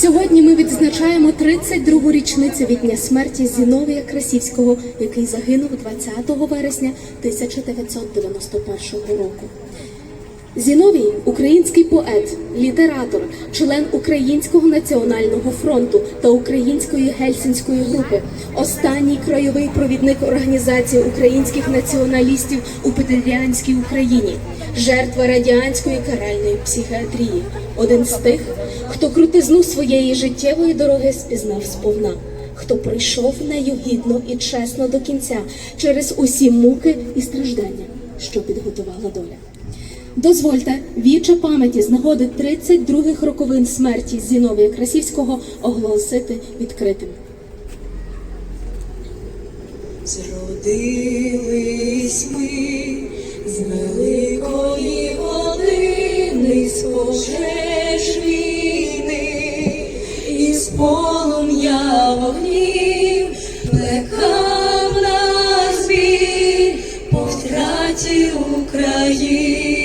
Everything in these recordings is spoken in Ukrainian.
Сьогодні ми відзначаємо 32-гу річницю від дня смерті Зіновія Красівського, який загинув 20 вересня 1991 року. Зіновій український поет, літератор, член Українського національного фронту та Української гельсінської групи, останній краєвий провідник організації українських націоналістів у Петрянській Україні, жертва радянської каральної психіатрії, один з тих, хто крутизну своєї життєвої дороги спізнав сповна. Хто пройшов нею гідно і чесно до кінця через усі муки і страждання, що підготувала доля. Дозвольте віче пам'яті з нагоди 32-х роковин смерті Зіновія Красівського оголосити відкритим. Зродились ми з великої години, з пожеж війни, вогнів плекав нас біль, по втраті України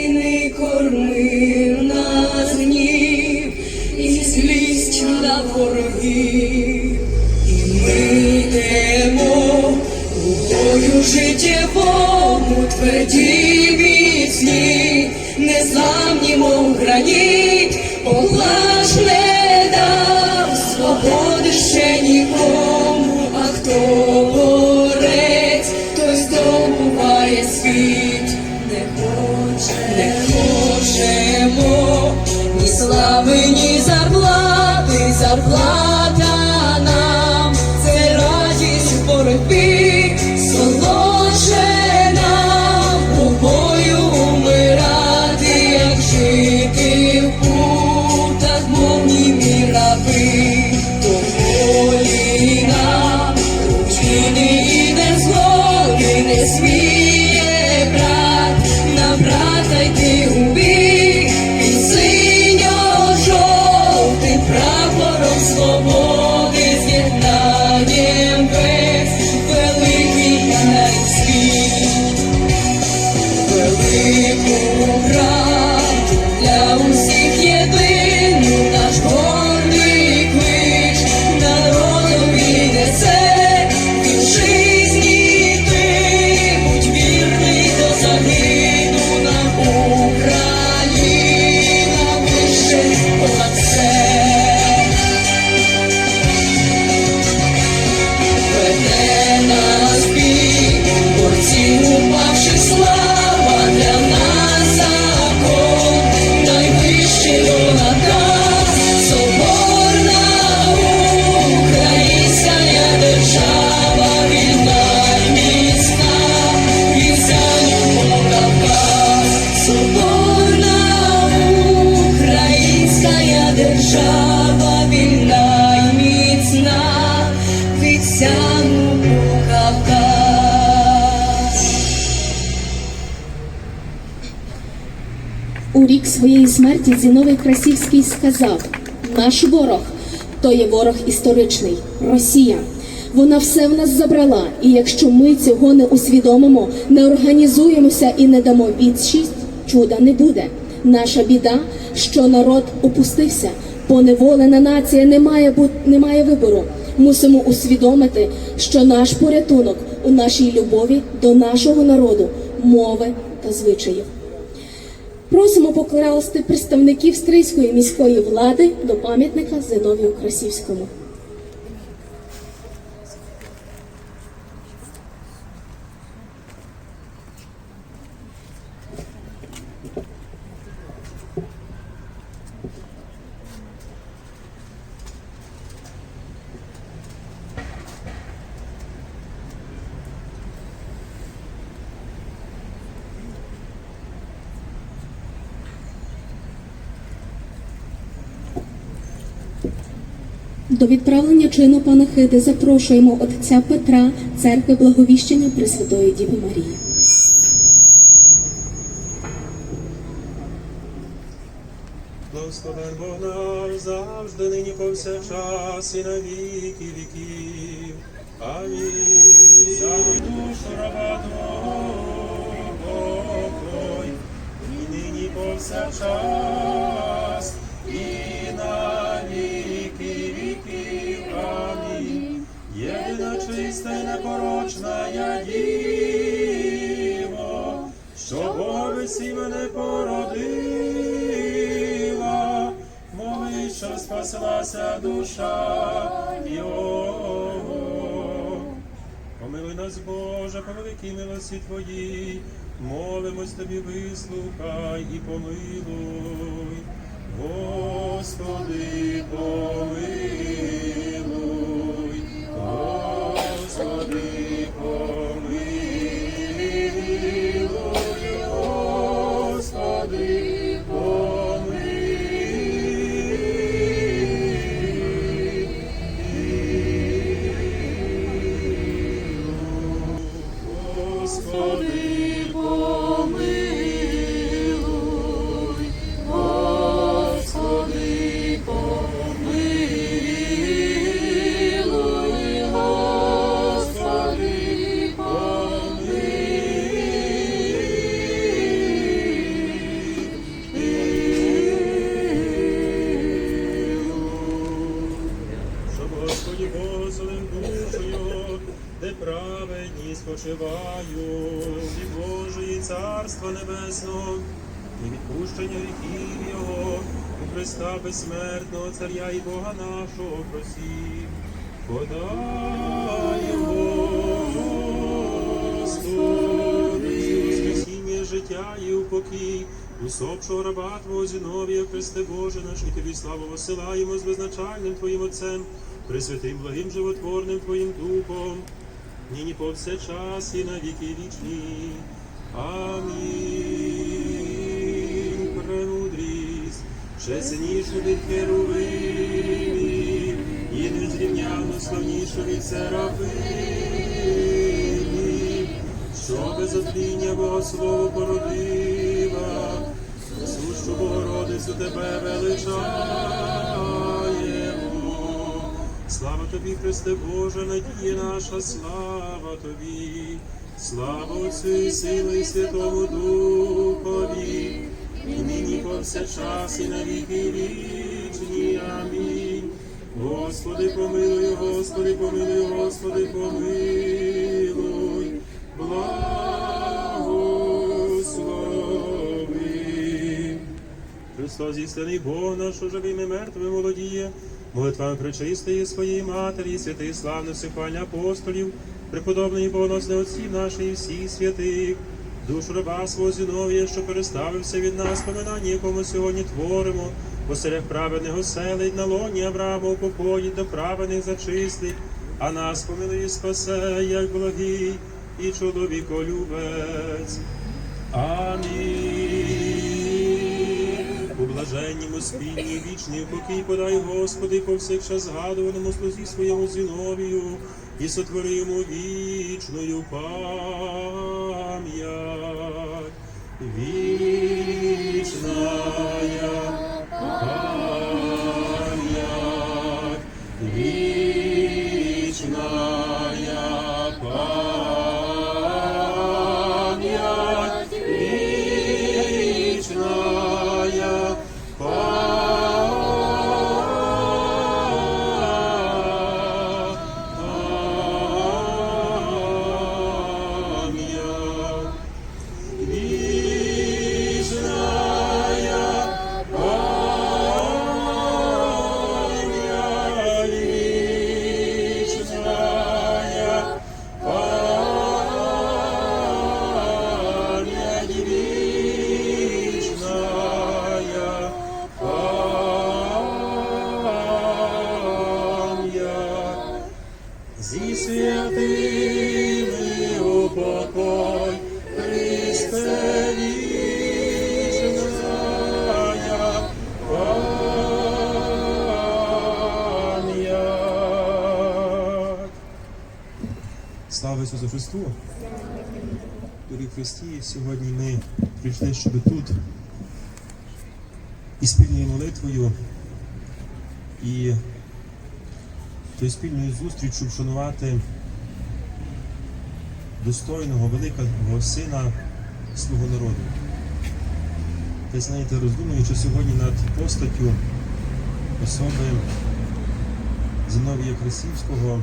бою життєвому тверді міцні, незламні, мов граніт, поклаж не дав свободи ще нікому, Зіновій Красівський сказав: наш ворог то є ворог історичний, Росія. Вона все в нас забрала, і якщо ми цього не усвідомимо, не організуємося і не дамо відчість, чуда не буде. Наша біда, що народ опустився, поневолена нація не має бу- не має вибору. Мусимо усвідомити, що наш порятунок у нашій любові до нашого народу, мови та звичаїв. Просимо покласти представників стрийської міської влади до пам'ятника Зиновію Красівському. До відправлення чину панахиди запрошуємо отця Петра, церкви Благовіщення Пресвятої Діви Марії. Благословен Бог наш завжди, нині повсякчас і на віки віків. Амінь. Самий душу раба Твого, покой, повсякчас і на віки істина порочна я діво, що Бовесі не породила, моли, що спаслася душа Його. Помилуй нас, Боже, по великій милості Твоїй, молимось Тобі, вислухай і помилуй, Господи помилуй. Oh помилуй, безсмертного Царя і Бога нашого просім. Подай Господи, Воскресіння життя і упокій, усопшого раба Твого Зіновія, Христе Боже наш, і Тобі славу посилаємо з визначальним Твоїм Отцем, пресвятим благим животворним Твоїм Духом, нині повсякчас і на віки вічні. Амінь. Ще сильнішу від Херувимів, і незрівняно славнішу від Серафимів, що без отління Бога Слово породила, сущу Богородицю тебе величаємо. Слава тобі, Христе Боже, надія наша, слава тобі, слава Отцю і Сину і Святому Духові, і нині повсякчас і на віки вічні. Амінь. Господи, помилуй, Господи, помилуй, Господи, помилуй, благослови. Христос істинний Бог наш, що живим і мертвим володіє, молитвами пречистої своєї матері, святих славних всехвальних апостолів, преподобної богоносних отців наших всіх святих, душу раба свого Зіновія, що переставився від нас, поминання, якому сьогодні творимо, по селях праведних оселить, на лоні Авраама упокоїть, до праведних зачистить, а нас помилує спасе, як благий і чоловіколюбець. Амінь. У блаженнім спільній вічний покій подай, Господи, повсякчас згадуваному слузі своєму Зіновію і сотвори йому вічною пам'ять. Пам'ять. Слава Ісусу Христу! Дорогі Христі, сьогодні ми прийшли, щоб тут і спільною молитвою, і тою спільною зустрічю вшанувати достойного великого сина свого народу. Та знаєте, роздумуючи сьогодні над постаттю особи Зиновія Красівського,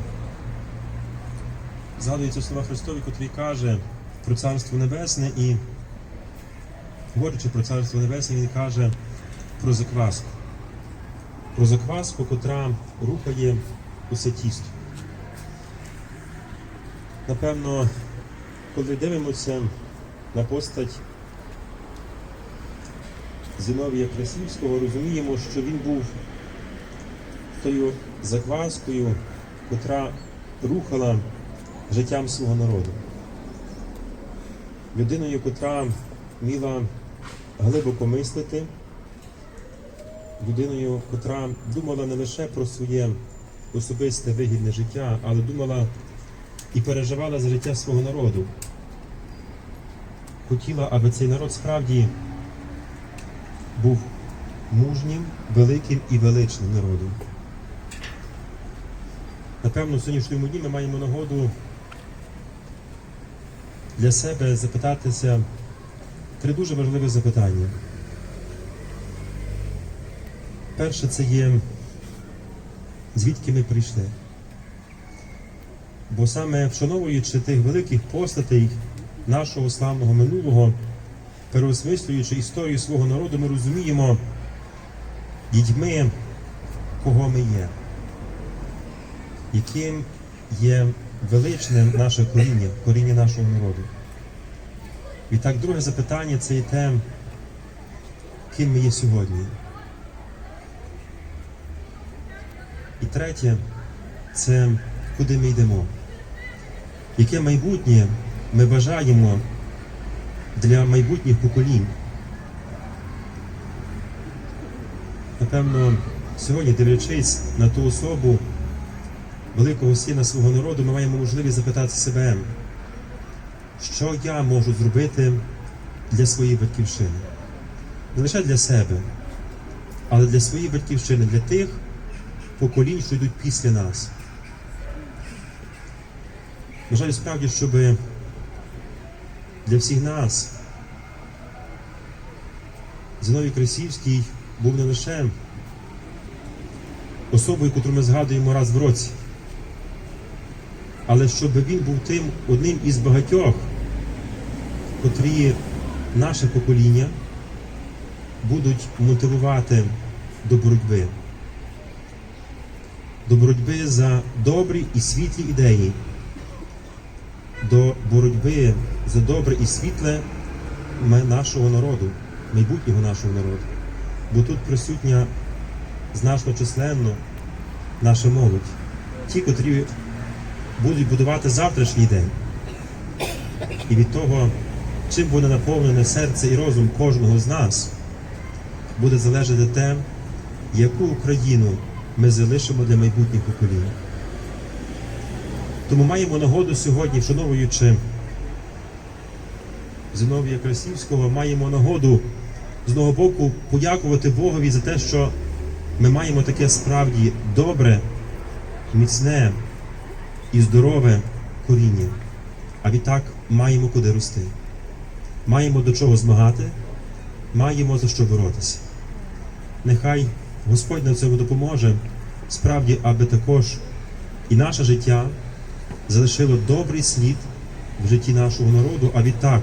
згадуються слова Христові, котрий каже про Царство Небесне і, говорячи про Царство Небесне, він каже про закваску. про закваску, котра рухає усе тісто. Напевно, коли дивимося на постать Зіновія Красівського, розуміємо, що він був тою закваскою, котра рухала життям свого народу. Людиною, котра вміла глибоко мислити, людиною, котра думала не лише про своє особисте вигідне життя, але думала і переживала за життя свого народу. Хотіла, аби цей народ справді був мужнім, великим і величним народом. Напевно, в сьогоднішньому дні ми маємо нагоду для себе запитатися три дуже важливі запитання. Перше це є звідки ми прийшли. Бо саме вшановуючи тих великих постатей нашого славного минулого, переосмислюючи історію свого народу, ми розуміємо дітьми, кого ми є, яким є величним наше коріння, коріння нашого народу. І так, друге запитання це є те, ким ми є сьогодні. І третє це куди ми йдемо. Яке майбутнє ми бажаємо для майбутніх поколінь. Напевно, сьогодні, дивлячись на ту особу великого сина свого народу, ми маємо можливість запитати себе, що я можу зробити для своєї батьківщини. Не лише для себе, але для своєї батьківщини, для тих поколінь, що йдуть після нас. Бажаю справді, щоб для всіх нас Зиновій Красівський був не лише особою, яку ми згадуємо раз в році, але щоб він був тим одним із багатьох, котрі наше покоління будуть мотивувати до боротьби. До боротьби за добрі і світлі ідеї, до боротьби за добре і світле нашого народу, майбутнього нашого народу. Бо тут присутня значно численно наша молодь, ті, котрі будуть будувати завтрашній день. І від того, чим буде наповнене серце і розум кожного з нас, буде залежати те, яку Україну ми залишимо для майбутніх поколінь. Тому маємо нагоду сьогодні, вшановуючи Зиновія Красівського, маємо нагоду з одного боку подякувати Богові за те, що ми маємо таке справді добре, міцне і здорове коріння. А відтак маємо куди рости. Маємо до чого змагати, маємо за що боротися. Нехай Господь на цьому допоможе, справді, аби також і наше життя залишило добрий слід в житті нашого народу, а відтак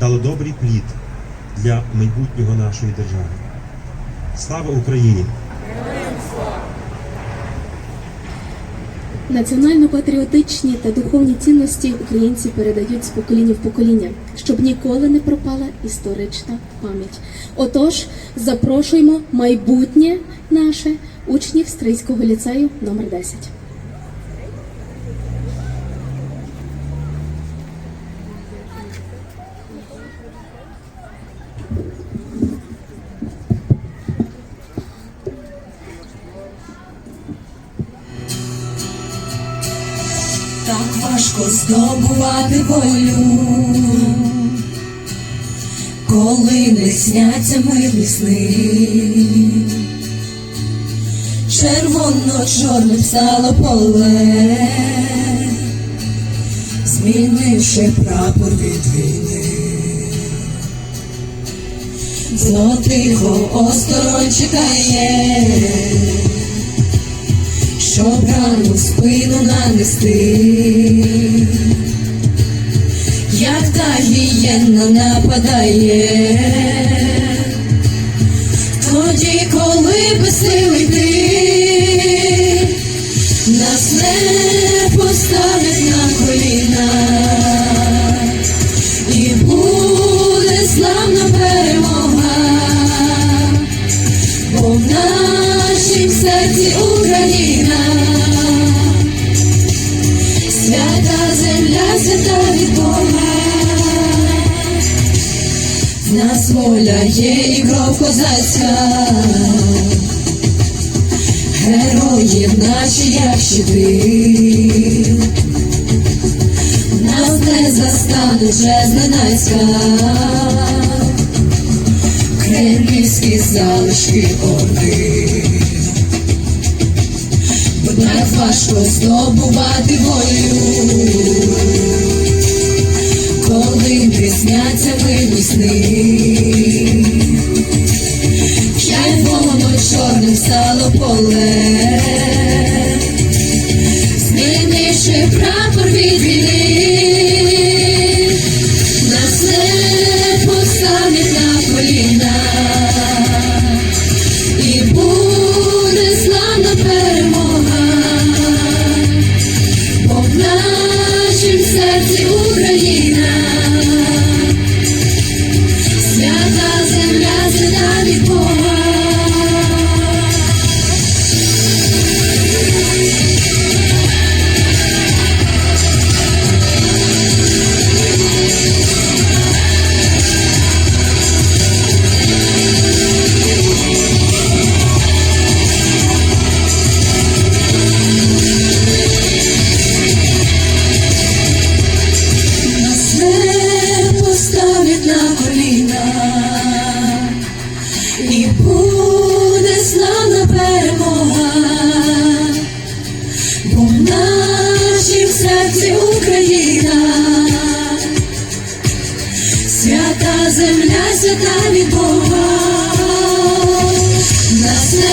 дало добрий плід для майбутнього нашої держави. Слава Україні! Національно-патріотичні та духовні цінності українці передають з покоління в покоління, щоб ніколи не пропала історична пам'ять. Отож, запрошуємо майбутнє наше учнів Стрийського ліцею номер 10. Так важко здобувати волю, коли не сняться милі сни. Червоно-чорним стало поле, змінивши прапор від війни. Зло тихо осторонь чекає щоб рану в спину нанести, як та гієнна нападає, тоді, коли безсилий ти, нас не поставить на коліна. далі до нас воля є і кров козацька, герої наші, як щити, нас не застане вже зненацька. Кремлівські залишки орди. Так важко здобувати волю, коли не сняться милі сни. воно чорним стало поле, змінивши прапор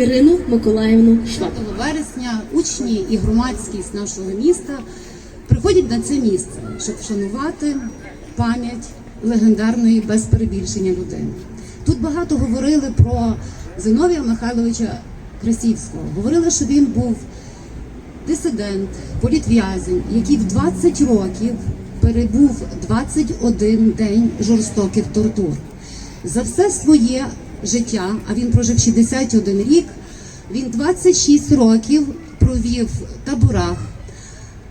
Ірину Миколаївну Шваб. 5 вересня учні і громадськість нашого міста приходять на це місце, щоб вшанувати пам'ять легендарної без перебільшення людини. Тут багато говорили про Зиновія Михайловича Красівського. Говорили, що він був дисидент, політв'язень, який в 20 років перебув 21 день жорстоких тортур. За все своє життя, а він прожив 61 рік, він 26 років провів в таборах,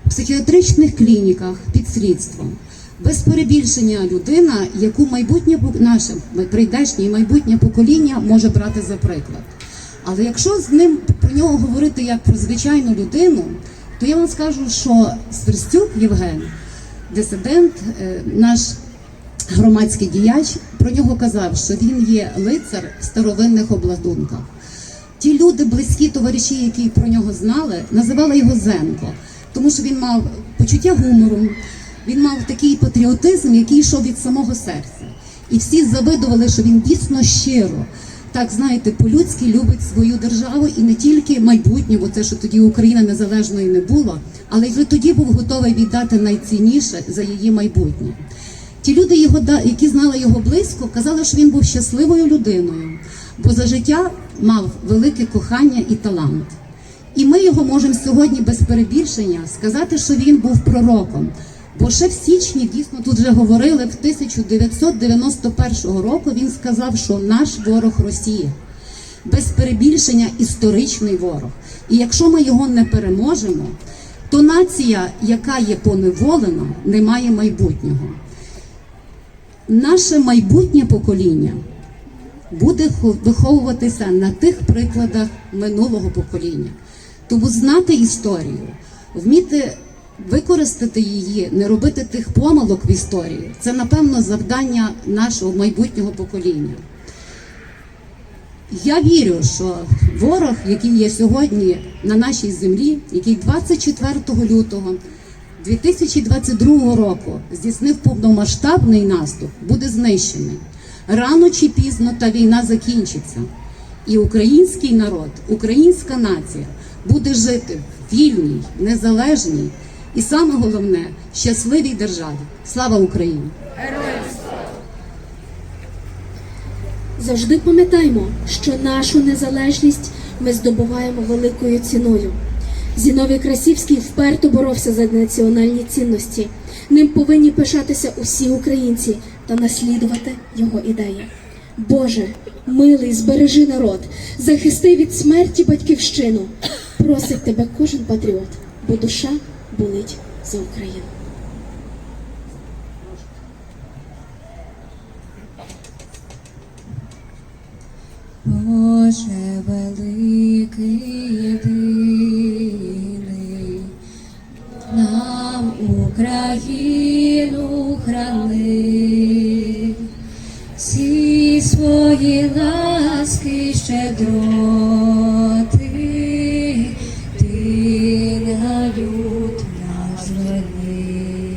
в психіатричних клініках під слідством. Без перебільшення людина, яку майбутнє наше прийдешнє і майбутнє покоління може брати за приклад. Але якщо з ним про нього говорити як про звичайну людину, то я вам скажу, що Сверстюк Євген, дисидент, е, наш громадський діяч, про нього казав, що він є лицар в старовинних обладунках. Ті люди, близькі товариші, які про нього знали, називали його Зенко, тому що він мав почуття гумору, він мав такий патріотизм, який йшов від самого серця. І всі завидували, що він дійсно щиро, так знаєте, по-людськи любить свою державу і не тільки майбутнє, бо це що тоді Україна незалежної не було, але й тоді був готовий віддати найцінніше за її майбутнє. Ті люди, його, які знали його близько, казали, що він був щасливою людиною, бо за життя мав велике кохання і талант. І ми його можемо сьогодні без перебільшення сказати, що він був пророком. Бо ще в січні, дійсно тут вже говорили, в 1991 року він сказав, що наш ворог Росія без перебільшення історичний ворог. І якщо ми його не переможемо, то нація, яка є поневолена, не має майбутнього. Наше майбутнє покоління буде виховуватися на тих прикладах минулого покоління. Тому знати історію, вміти використати її, не робити тих помилок в історії це, напевно, завдання нашого майбутнього покоління. Я вірю, що ворог, який є сьогодні на нашій землі, який 24 лютого 2022 року здійснив повномасштабний наступ, буде знищений. Рано чи пізно та війна закінчиться, і український народ, українська нація буде жити в вільній, незалежній і саме головне щасливій державі. Слава Україні! Завжди пам'ятаймо, що нашу незалежність ми здобуваємо великою ціною. Зіновій Красівський вперто боровся за національні цінності. Ним повинні пишатися усі українці та наслідувати його ідеї. Боже, милий, збережи народ, захисти від смерті батьківщину. Просить тебе кожен патріот, бо душа болить за Україну. Боже великий єдиний, нам Україну храни, всі свої ласки щедроти, ти на люд наш зверни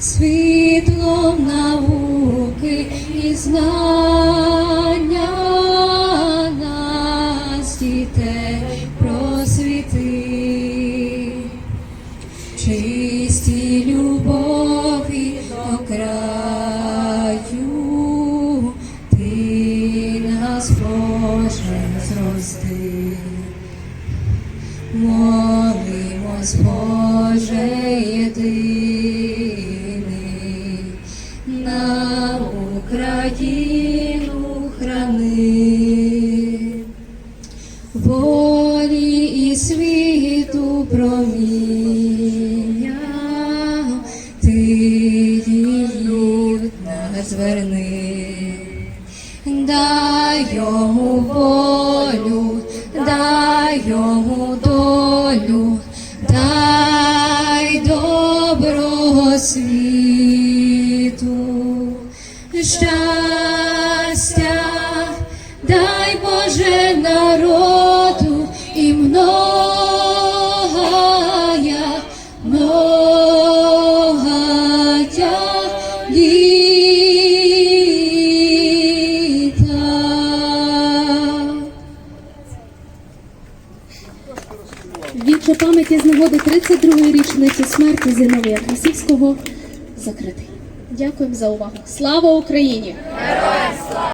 світлом науки і знання нас дітей Йому волю, 32-ї річниці смерті Зиновія Красівського закритий. Дякуємо за увагу. Слава Україні!